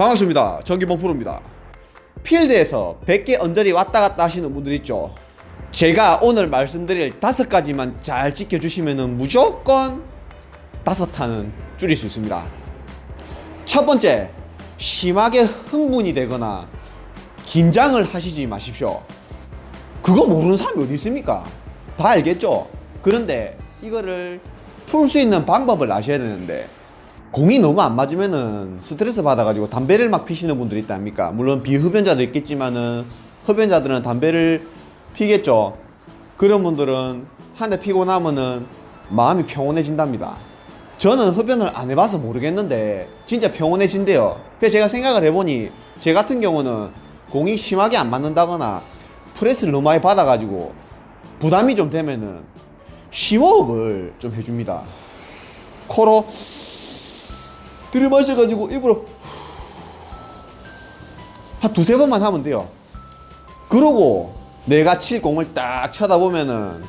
반갑습니다. 전기봉 프로입니다. 필드에서 100개 언저리 왔다 갔다 하시는 분들 있죠. 제가 오늘 말씀드릴 다섯 가지만 잘 지켜주시면 무조건 다섯 탄은 줄일 수 있습니다. 첫 번째, 심하게 흥분이 되거나 긴장을 하시지 마십시오. 그거 모르는 사람이 어디 있습니까? 다 알겠죠? 그런데 이거를 풀 수 있는 방법을 아셔야 되는데 공이 너무 안 맞으면은 스트레스 받아가지고 담배를 막 피시는 분들이 있다 아닙니까? 물론 비흡연자도 있겠지만은 흡연자들은 담배를 피겠죠. 그런 분들은 한 대 피고 나면은 마음이 평온해진답니다. 저는 흡연을 안 해봐서 모르겠는데 진짜 평온해진대요. 그래서 제가 생각을 해보니 제 같은 경우는 공이 심하게 안 맞는다거나 프레스를 너무 많이 받아가지고 부담이 좀 되면은 심호흡을 좀 해줍니다. 코로 들이마셔가지고 입으로 한 두세 번만 하면 돼요. 그러고 내가 칠 공을 딱 쳐다보면은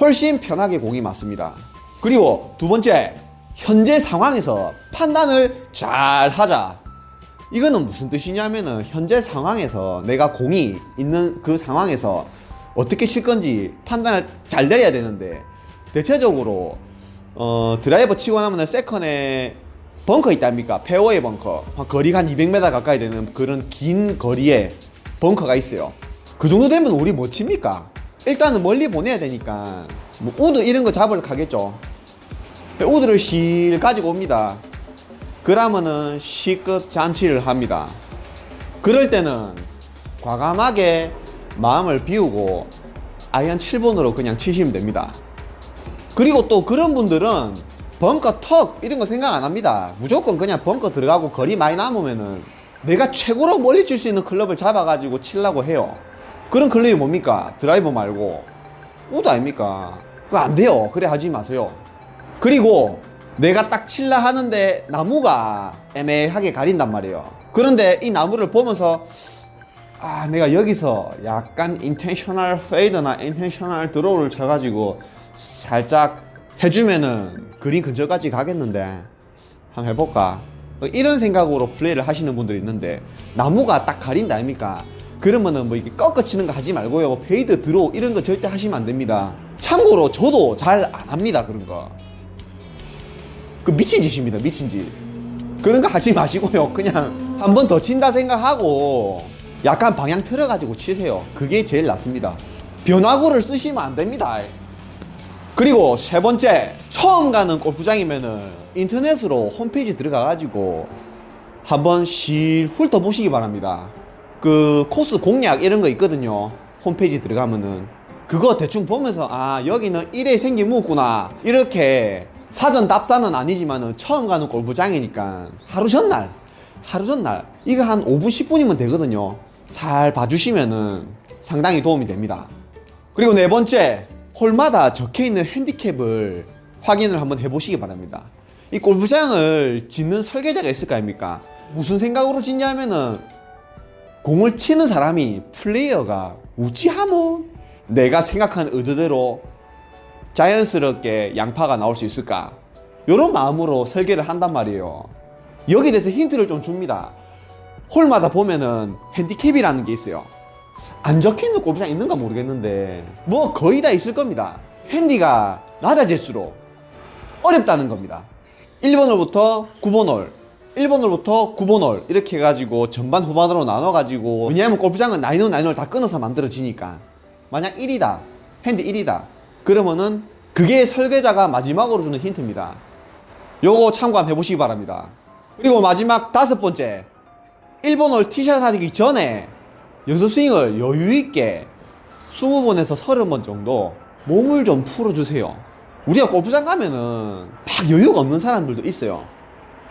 훨씬 편하게 공이 맞습니다. 그리고 두 번째, 현재 상황에서 판단을 잘 하자. 이거는 무슨 뜻이냐면은 현재 상황에서 내가 공이 있는 그 상황에서 어떻게 칠 건지 판단을 잘 내려야 되는데 대체적으로 어, 드라이버 치고 나면은 세컨에 벙커 있다 아닙니까? 페어웨이 벙커. 한 거리가 한 200m 가까이 되는 그런 긴 거리에 벙커가 있어요. 그 정도 되면 우리 뭐 칩니까? 일단은 멀리 보내야 되니까 뭐 우드 이런 거 잡으러 가겠죠. 우드를 실 가지고 옵니다. 그러면은 C급 잔치를 합니다. 그럴 때는 과감하게 마음을 비우고 아이언 7번으로 그냥 치시면 됩니다. 그리고 또 그런 분들은 벙커 턱 이런 거 생각 안 합니다. 무조건 그냥 벙커 들어가고 거리 많이 남으면은 내가 최고로 멀리 칠 수 있는 클럽을 잡아가지고 치려고 해요. 그런 클럽이 뭡니까? 드라이버 말고 우드 아닙니까? 그거 안 돼요. 그래 하지 마세요. 그리고 내가 딱 칠라 하는데 나무가 애매하게 가린단 말이에요. 그런데 이 나무를 보면서 아 내가 여기서 약간 인텐셔널 페이드나 인텐셔널 드로우를 쳐가지고 살짝 해주면은 그린 근처까지 가겠는데 한번 해볼까? 뭐 이런 생각으로 플레이를 하시는 분들이 있는데 나무가 딱 가린다 아닙니까? 그러면은 뭐 이게 꺾어 치는 거 하지 말고요. 페이드 드로우 이런 거 절대 하시면 안 됩니다. 참고로 저도 잘 안 합니다 그런 거. 그 미친 짓입니다 미친 짓. 그런 거 하지 마시고요. 그냥 한 번 더 친다 생각하고 약간 방향 틀어가지고 치세요. 그게 제일 낫습니다. 변화구를 쓰시면 안 됩니다 그리고 세 번째 처음 가는 골프장이면은 인터넷으로 홈페이지 들어가가지고 한번 실 훑어보시기 바랍니다. 그 코스 공략 이런 거 있거든요. 홈페이지 들어가면은. 그거 대충 보면서 아 여기는 이래 생기 묻구나. 이렇게 사전 답사는 아니지만은 처음 가는 골프장이니까 하루 전날 하루 전날 이거 한 5분 10분이면 되거든요. 잘 봐주시면은 상당히 도움이 됩니다. 그리고 네 번째 홀마다 적혀 있는 핸디캡을 확인을 한번 해보시기 바랍니다. 이 골프장을 짓는 설계자가 있을 거 아닙니까? 무슨 생각으로 짓냐면은 공을 치는 사람이 플레이어가 우찌하면 내가 생각한 의도대로 자연스럽게 양파가 나올 수 있을까? 이런 마음으로 설계를 한단 말이에요. 여기에 대해서 힌트를 좀 줍니다. 홀마다 보면은 핸디캡이라는 게 있어요. 안 적혀 있는 골프장 있는가 모르겠는데 뭐 거의 다 있을 겁니다. 핸디가 낮아질수록 어렵다는 겁니다. 1번 홀부터 9번 홀, 1번 홀부터 9번 홀 이렇게 해가지고 전반 후반으로 나눠가지고 왜냐하면 골프장은 나인홀 나인홀 다 끊어서 만들어지니까 만약 1이다 핸디 1이다 그러면은 그게 설계자가 마지막으로 주는 힌트입니다. 요거 참고 한번 해보시기 바랍니다. 그리고 마지막 다섯 번째 1번 홀 티샷 하기 전에 연습 스윙을 여유 있게 20번에서 30번 정도 몸을 좀 풀어주세요. 우리가 골프장 가면은 막 여유가 없는 사람들도 있어요.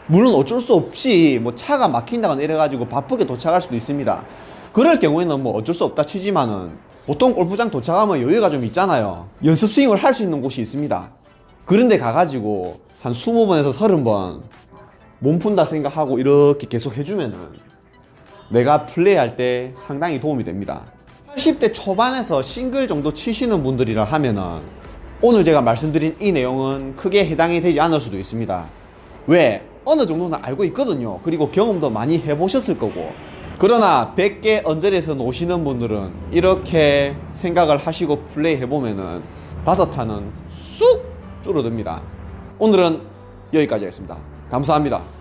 물론 어쩔 수 없이 뭐 차가 막힌다거나 이래가지고 바쁘게 도착할 수도 있습니다. 그럴 경우에는 뭐 어쩔 수 없다 치지만은 보통 골프장 도착하면 여유가 좀 있잖아요. 연습 스윙을 할 수 있는 곳이 있습니다. 그런데 가가지고 한 20번에서 30번 몸 푼다 생각하고 이렇게 계속 해주면은 내가 플레이할 때 상당히 도움이 됩니다. 80대 초반에서 싱글 정도 치시는 분들이라 하면은 오늘 제가 말씀드린 이 내용은 크게 해당이 되지 않을 수도 있습니다. 왜? 어느 정도는 알고 있거든요. 그리고 경험도 많이 해보셨을 거고. 그러나 100개 언저리에서 노시는 분들은 이렇게 생각을 하시고 플레이 해보면은 다섯 타는 쑥 줄어듭니다. 오늘은 여기까지 하겠습니다. 감사합니다.